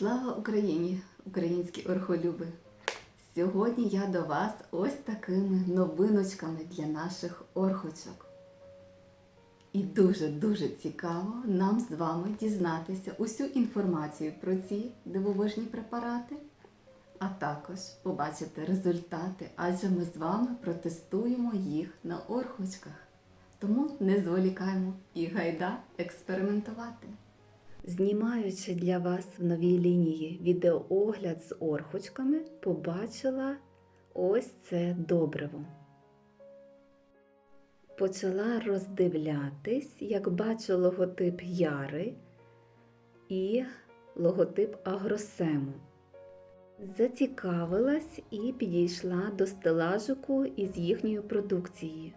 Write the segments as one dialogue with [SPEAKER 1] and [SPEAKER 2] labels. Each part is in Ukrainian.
[SPEAKER 1] Слава Україні, українські орхолюби! Сьогодні я до вас ось такими новиночками для наших орхочок. І дуже-дуже цікаво нам з вами дізнатися усю інформацію про ці дивовижні препарати, а також побачити результати, адже ми з вами протестуємо їх на орхочках. Тому не зволікаємо і гайда експериментувати. Знімаючи для вас в новій лінії відеоогляд з орхочками, побачила ось це добриво. Почала роздивлятись, як бачу логотип Яри і логотип Агросему. Зацікавилась і підійшла до стелажику із їхньої продукції.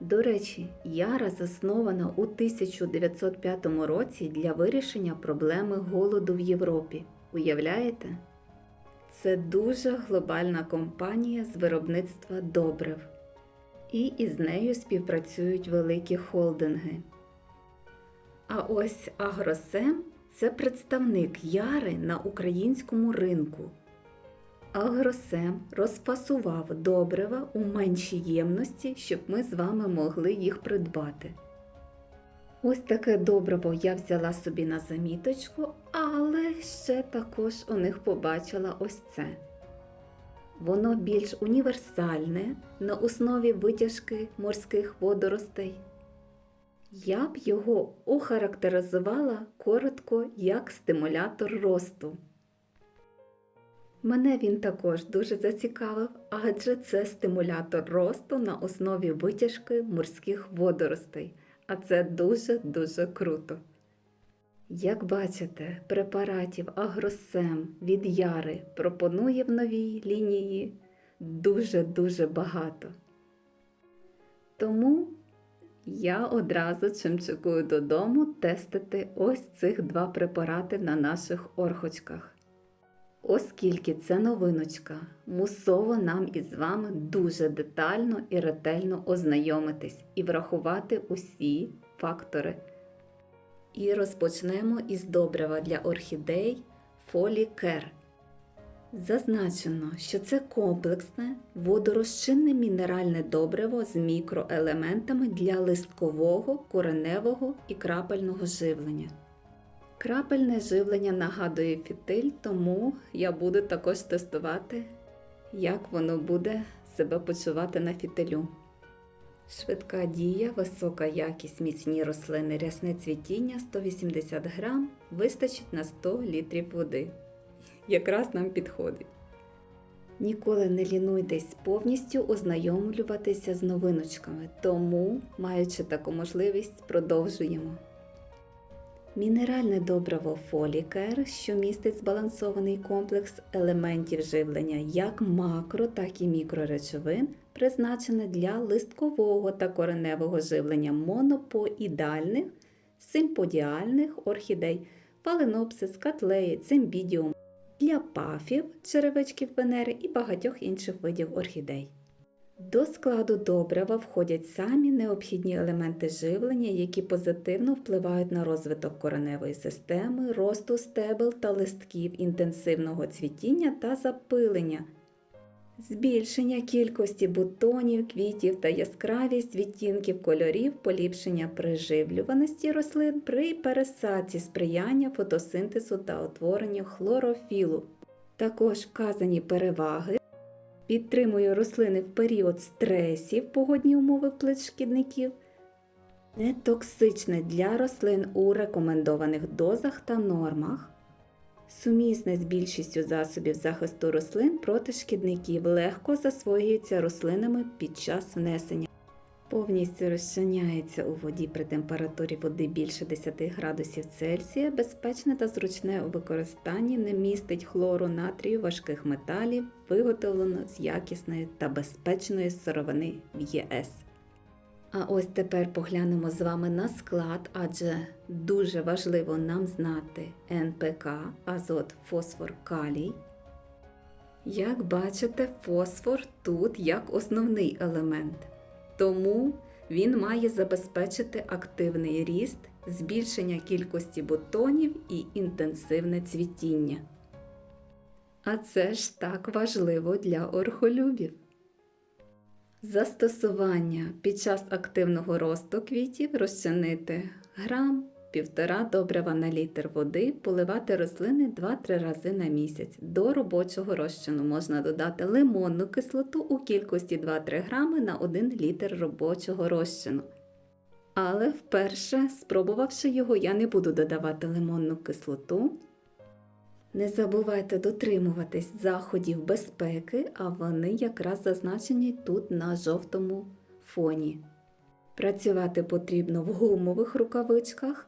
[SPEAKER 1] До речі, Яра заснована у 1905 році для вирішення проблеми голоду в Європі. Уявляєте? Це дуже глобальна компанія з виробництва добрив. І із нею співпрацюють великі холдинги. А ось Агросем це представник Яри на українському ринку. Агросем розфасував добрива у меншій ємності, щоб ми з вами могли їх придбати. Ось таке добриво я взяла собі на заміточку, але ще також у них побачила ось це. Воно більш універсальне на основі витяжки морських водоростей. Я б його охарактеризувала коротко як стимулятор росту. Мене він також дуже зацікавив, адже це стимулятор росту на основі витяжки морських водоростей, а це дуже-дуже круто. Як бачите, препаратів Агросем від Яри пропонує в новій лінії дуже-дуже багато. Тому я одразу чимчикую додому тестити ось цих два препарати на наших орхочках. Оскільки це новиночка, мусово нам із вами дуже детально і ретельно ознайомитись і врахувати усі фактори. І розпочнемо із добрива для орхідей Фолікер. Зазначено, що це комплексне водорозчинне мінеральне добриво з мікроелементами для листкового, кореневого і крапельного живлення. Крапельне живлення нагадує фітиль, тому я буду також тестувати, як воно буде себе почувати на фітилю. Швидка дія, висока якість, міцні рослини, рясне цвітіння 180 грам вистачить на 100 літрів води. Якраз нам підходить. Ніколи не лінуйтесь повністю ознайомлюватися з новиночками, тому, маючи таку можливість, продовжуємо. Мінеральне добриво Фолікер, що містить збалансований комплекс елементів живлення як макро, так і мікроречовин, призначене для листкового та кореневого живлення монопоїдальних, симподіальних орхідей, фаленопсис, котлеї, цимбідіум, для пафів, черевичків Венери і багатьох інших видів орхідей. До складу добрива входять самі необхідні елементи живлення, які позитивно впливають на розвиток кореневої системи, росту стебел та листків, інтенсивного цвітіння та запилення, збільшення кількості бутонів, квітів та яскравість відтінків кольорів, поліпшення приживлюваності рослин при пересадці сприяння фотосинтезу та утворенню хлорофілу. Також вказані переваги підтримує рослини в період стресів, погодні умови вплив шкідників, нетоксичне для рослин у рекомендованих дозах та нормах, сумісне з більшістю засобів захисту рослин проти шкідників, легко засвоюється рослинами під час внесення. Повністю розчиняється у воді при температурі води більше 10 градусів Цельсія, безпечне та зручне у використанні, не містить хлору натрію важких металів, виготовлено з якісної та безпечної сировини в ЄС. А ось тепер поглянемо з вами на склад, адже дуже важливо нам знати НПК, азот, фосфор, калій. Як бачите, фосфор тут як основний елемент. Тому Він має забезпечити активний ріст, збільшення кількості бутонів і інтенсивне цвітіння. А це ж так важливо для орхолюбів. Застосування під час активного росту квітів розчинити грам, півтора добрива на літр води, поливати рослини 2-3 рази на місяць. До робочого розчину можна додати лимонну кислоту у кількості 2-3 грами на 1 літр робочого розчину. Але вперше, спробувавши його, я не буду додавати лимонну кислоту. Не забувайте дотримуватись заходів безпеки, а вони якраз зазначені тут на жовтому фоні. Працювати потрібно в гумових рукавичках.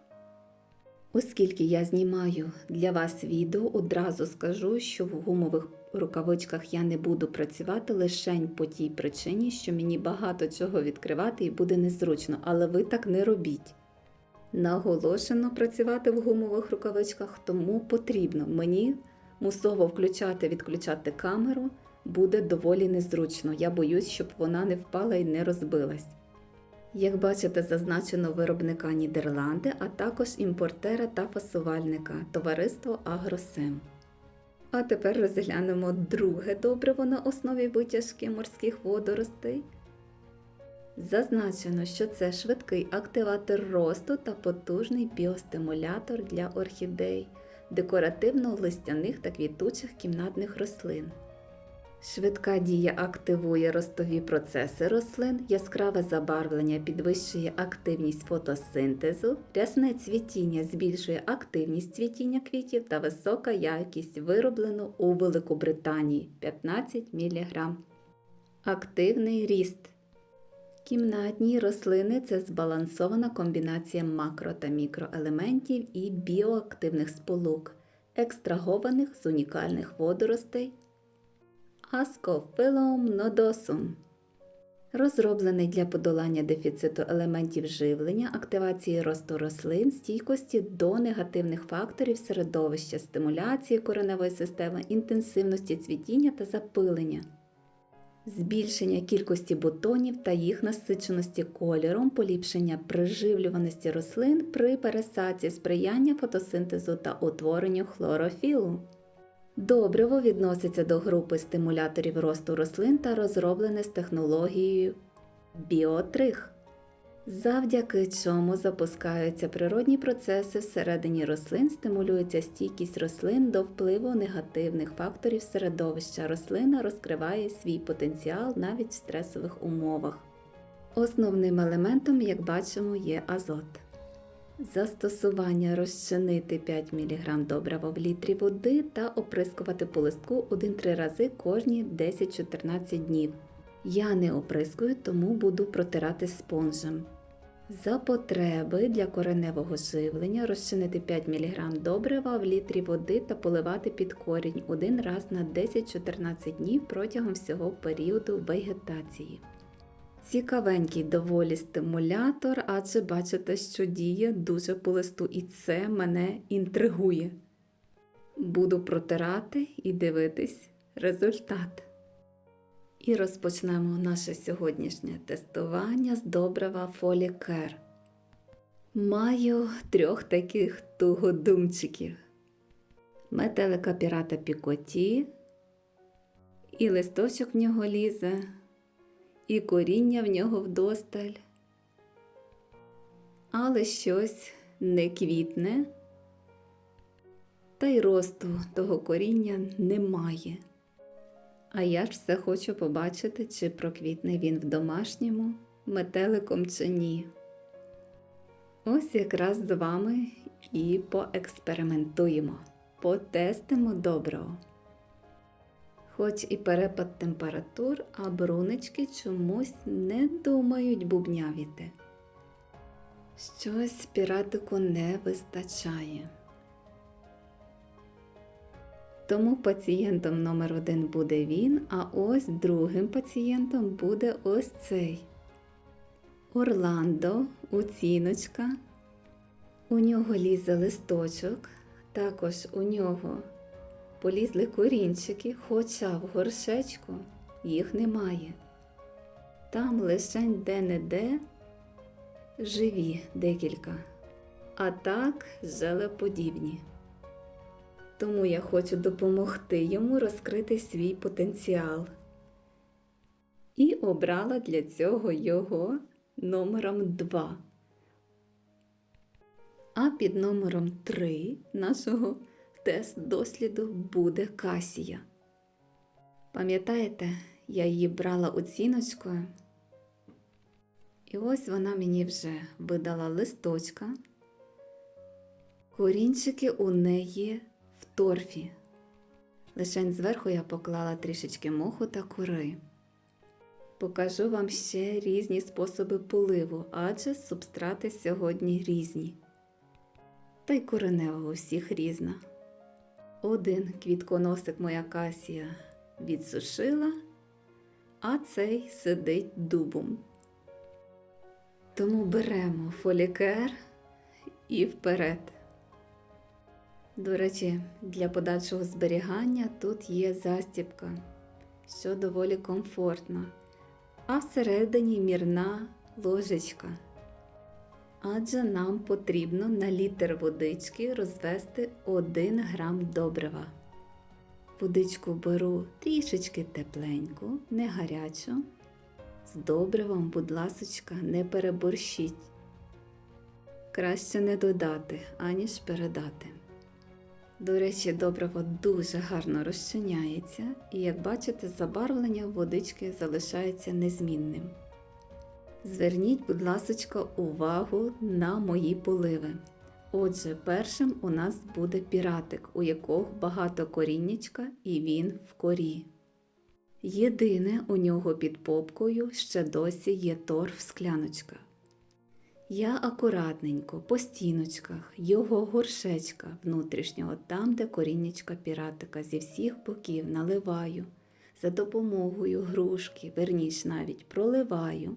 [SPEAKER 1] Оскільки я знімаю для вас відео, одразу скажу, що в гумових рукавичках я не буду працювати лише по тій причині, що мені багато чого відкривати і буде незручно, але ви так не робіть. Наголошено працювати в гумових рукавичках, тому потрібно мені мусово включати відключати камеру буде доволі незручно. Я боюсь, щоб вона не впала і не розбилась. Як бачите, зазначено виробника Нідерланди, а також імпортера та фасувальника товариство Агросем. А тепер розглянемо друге добриво на основі витяжки морських водоростей. Зазначено, що це швидкий активатор росту та потужний біостимулятор для орхідей, декоративно-листяних та квітучих кімнатних рослин. Швидка дія активує ростові процеси рослин, яскраве забарвлення підвищує активність фотосинтезу, рясне цвітіння збільшує активність цвітіння квітів та висока якість вироблено у Великобританії 15 мг. Активний ріст. Кімнатні рослини це збалансована комбінація макро та мікроелементів і біоактивних сполук, екстрагованих з унікальних водоростей Ascophyllum nodosum. Розроблений для подолання дефіциту елементів живлення, активації росту рослин, стійкості до негативних факторів середовища, стимуляції кореневої системи, інтенсивності цвітіння та запилення, збільшення кількості бутонів та їх насиченості кольором, поліпшення приживлюваності рослин при пересадці, сприяння фотосинтезу та утворенню хлорофілу. Добриво відноситься до групи стимуляторів росту рослин та розроблене з технологією біотрих, завдяки чому запускаються природні процеси всередині рослин, стимулюється стійкість рослин до впливу негативних факторів середовища. Рослина розкриває свій потенціал навіть в стресових умовах. Основним елементом, як бачимо, є азот. Застосування розчинити 5 мг добрива в літрі води та оприскувати по листку 1-3 рази кожні 10-14 днів. Я не оприскую, тому буду протирати спонжем. За потреби для кореневого живлення розчинити 5 мг добрива в літрі води та поливати під корінь один раз на 10-14 днів протягом всього періоду вегетації. Цікавенький доволі стимулятор, адже бачите, що діє дуже по листу, і це мене інтригує. Буду протирати і дивитись результат. І розпочнемо наше сьогоднішнє тестування з добрива Фолікер. Маю трьох таких тугодумчиків: метелика пірата Пікоті, і листочок в нього лізе і коріння в нього вдосталь. Але щось не квітне, та й росту того коріння немає. А я ж все хочу побачити, чи проквітне він в домашньому метеликом чи ні. Ось якраз з вами і поекспериментуємо, потестимо доброго хоч і перепад температур, а брунечки чомусь не думають бубнявіти. Щось піратику не вистачає. Тому пацієнтом номер один буде він, а ось другим пацієнтом буде ось цей. Орландо, оціночка. У нього лізе листочок, також у нього полізли корінчики, хоча в горшечку їх немає. Там лише де-не-де живі декілька, а так желеподібні. Тому я хочу допомогти йому розкрити свій потенціал. І обрала для цього його номером 2. А під номером 3 нашого тест-досліду буде Касія. Пам'ятаєте, я її брала оціночкою. І ось вона мені вже видала листочка. Корінчики у неї в торфі. Лишень зверху я поклала трішечки моху та кори. Покажу вам ще різні способи поливу, адже субстрати сьогодні різні. Та й коренева у всіх різна. Один квітконосик моя касія відсушила, а цей сидить дубом. Тому беремо фолікер і вперед. До речі, для подальшого зберігання тут є застібка, що доволі комфортно, а всередині мірна ложечка. Адже нам потрібно на літр водички розвести 1 грам добрива. Водичку беру трішечки тепленьку, не гарячу. З добривом, будь ласочка, не переборщіть. Краще не додати, аніж передати. До речі, добриво дуже гарно розчиняється, і, як бачите, забарвлення водички залишається незмінним. Зверніть, будь ласочка, увагу на мої поливи. Отже, першим у нас буде піратик, у якого багато коріннячка і він в корі. Єдине у нього під попкою ще досі є торф скляночка. Я акуратненько по стіночках його горшечка внутрішнього, там, де коріннячка піратика зі всіх боків наливаю, за допомогою грушки, верніш навіть проливаю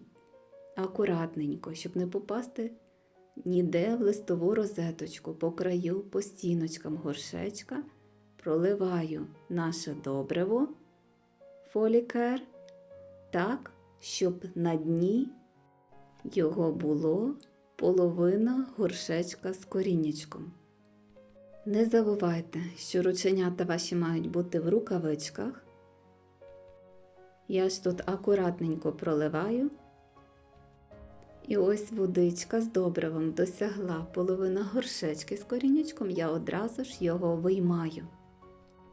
[SPEAKER 1] акуратненько, щоб не попасти ніде в листову розеточку по краю, по стіночкам горшечка, проливаю наше добриво, фолікер, так, щоб на дні його було половина горшечка з коріннячком. Не забувайте, що рученята ваші мають бути в рукавичках. Я ж тут акуратненько проливаю. І ось водичка з добривом досягла половина горшечки з корінячком, я одразу ж його виймаю.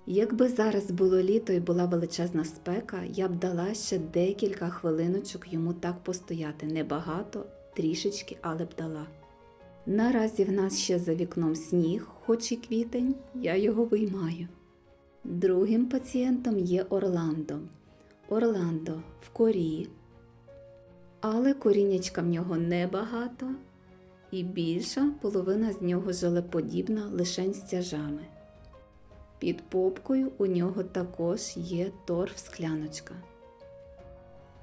[SPEAKER 1] Якби зараз було літо і була величезна спека, я б дала ще декілька хвилиночок йому так постояти. Небагато, трішечки, але б дала. Наразі в нас ще за вікном сніг, хоч і квітень, я його виймаю. Другим пацієнтом є Орландо. Орландо в корі, але коріннячка в нього небагато, і більша половина з нього желеподібна лишень стяжами. Під попкою у нього також є торф скляночка.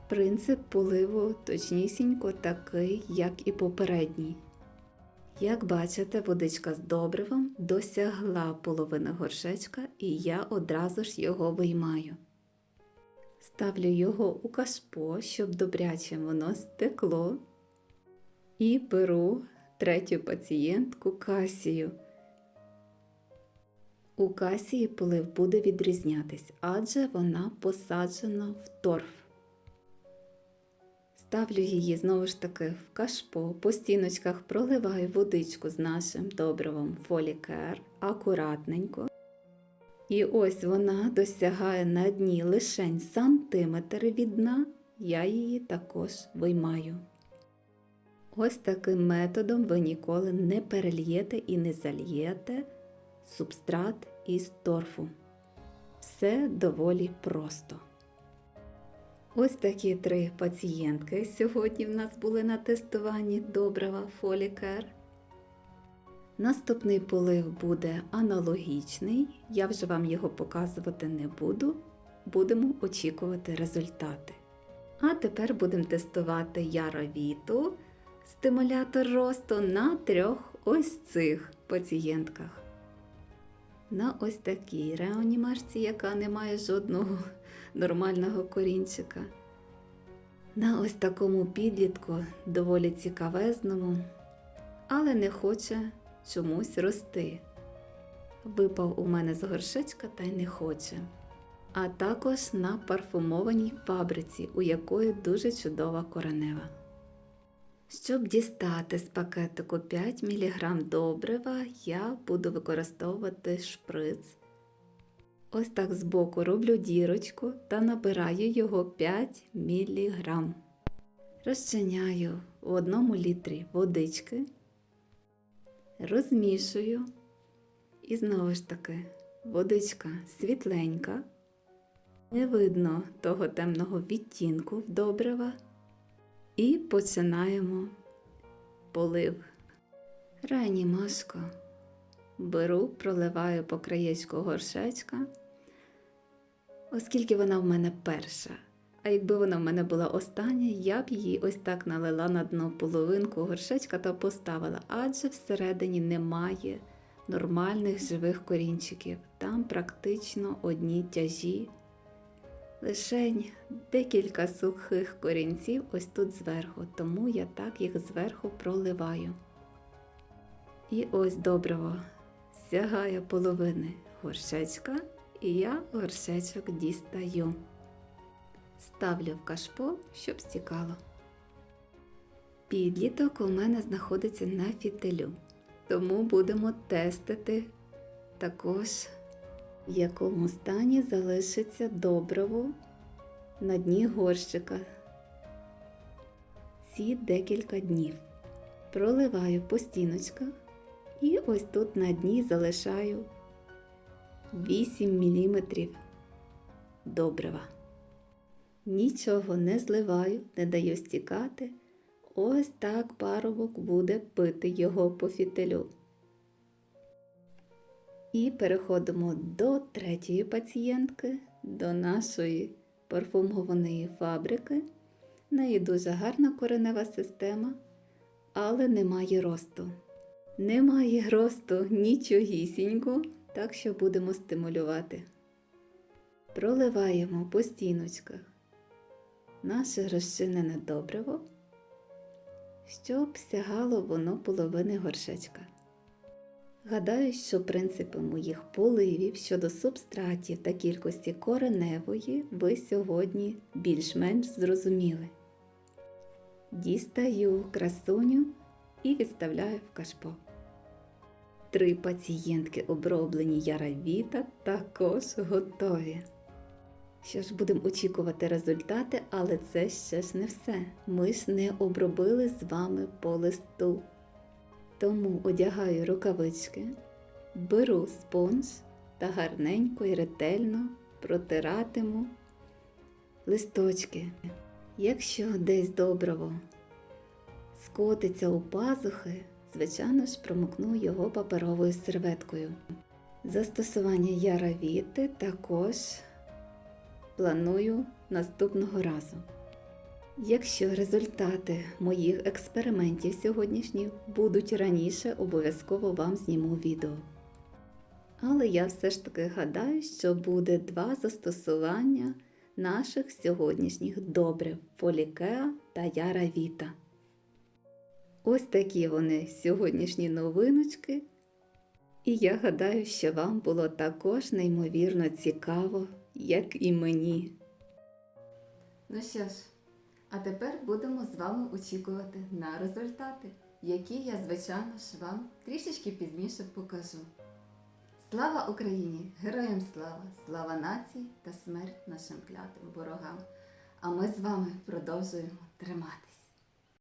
[SPEAKER 1] Принцип поливу точнісінько такий, як і попередній. Як бачите, водичка з добривом досягла половини горшечка, і я одразу ж його виймаю. Ставлю його у кашпо, щоб добряче воно стекло. І беру третю пацієнтку Касію. У Касії полив буде відрізнятись, адже вона посаджена в торф. Ставлю її знову ж таки в кашпо, по стіночках проливаю водичку з нашим добривом фолікер акуратненько. І ось вона досягає на дні лишень сантиметр від дна, я її також виймаю. Ось таким методом ви ніколи не перельєте і не зальєте субстрат із торфу. Все доволі просто. Ось такі три пацієнтки сьогодні в нас були на тестуванні добрива Фолікер. Наступний полив буде аналогічний, я вже вам його показувати не буду, будемо очікувати результати. А тепер будемо тестувати яровіту, стимулятор росту на трьох ось цих пацієнтках. На ось такій реанімашці, яка не має жодного нормального корінчика. На ось такому підлітку доволі цікавезному, але не хоче чомусь рости. Випав у мене з горшечка та й не хоче. А також на парфумованій фабриці, у якої дуже чудова коренева. Щоб дістати з пакетику 5 мг добрива, я буду використовувати шприц. Ось так збоку роблю дірочку та набираю його 5 мг. Розчиняю в одному літрі водички, розмішую. І знову ж таки, водичка світленька, не видно того темного відтінку в добрива. І починаємо полив. Реанімашко. Беру, проливаю по краєчку горшечка, оскільки вона в мене перша. А якби вона в мене була остання, я б її ось так налила на дно половинку горшечка та поставила, адже всередині немає нормальних живих корінчиків. Там практично одні тяжі. Лишень декілька сухих корінців ось тут зверху, тому я так їх зверху проливаю. І ось добриво сягає половини горшечка, і я горшечок дістаю. Ставлю в кашпо, щоб стікало. Підліток у мене знаходиться на фітилю, тому будемо тестити також в якому стані залишиться добриво на дні горщика ці декілька днів. Проливаю по стіночках і ось тут на дні залишаю 8 мм добрива. Нічого не зливаю, не даю стікати. Ось так парубок буде пити його по фітилю. І переходимо до третьої пацієнтки, до нашої парфумованої фабрики. В неї дуже гарна коренева система, але немає росту. Немає росту нічогісінько, так що будемо стимулювати. Проливаємо по стіночках наше розчинене добриво, щоб сягало воно половини горшечка. Гадаю, що принципи моїх поливів щодо субстратів та кількості кореневої ви сьогодні більш-менш зрозуміли. Дістаю красуню і відставляю в кашпо. Три пацієнтки, оброблені яравіта, також готові. Що ж, будемо очікувати результати, але це ще ж не все. Ми ж не обробили з вами по листу. Тому одягаю рукавички, беру спонж та гарненько і ретельно протиратиму листочки. Якщо десь доброво скотиться у пазухи, звичайно ж промокну його паперовою серветкою. Застосування яравіти також планую наступного разу. Якщо результати моїх експериментів сьогоднішніх будуть раніше, обов'язково вам зніму відео. Але я все ж таки гадаю, що буде два застосування наших сьогоднішніх добрив Фолікеа та Яра Віта. Ось такі вони сьогоднішні новиночки. І я гадаю, що вам було також неймовірно цікаво, як і мені. Ну що ж. А тепер будемо з вами очікувати на результати, які я, звичайно ж, вам трішечки пізніше покажу. Слава Україні! Героям слава! Слава нації та смерть нашим клятим ворогам! А ми з вами продовжуємо триматись.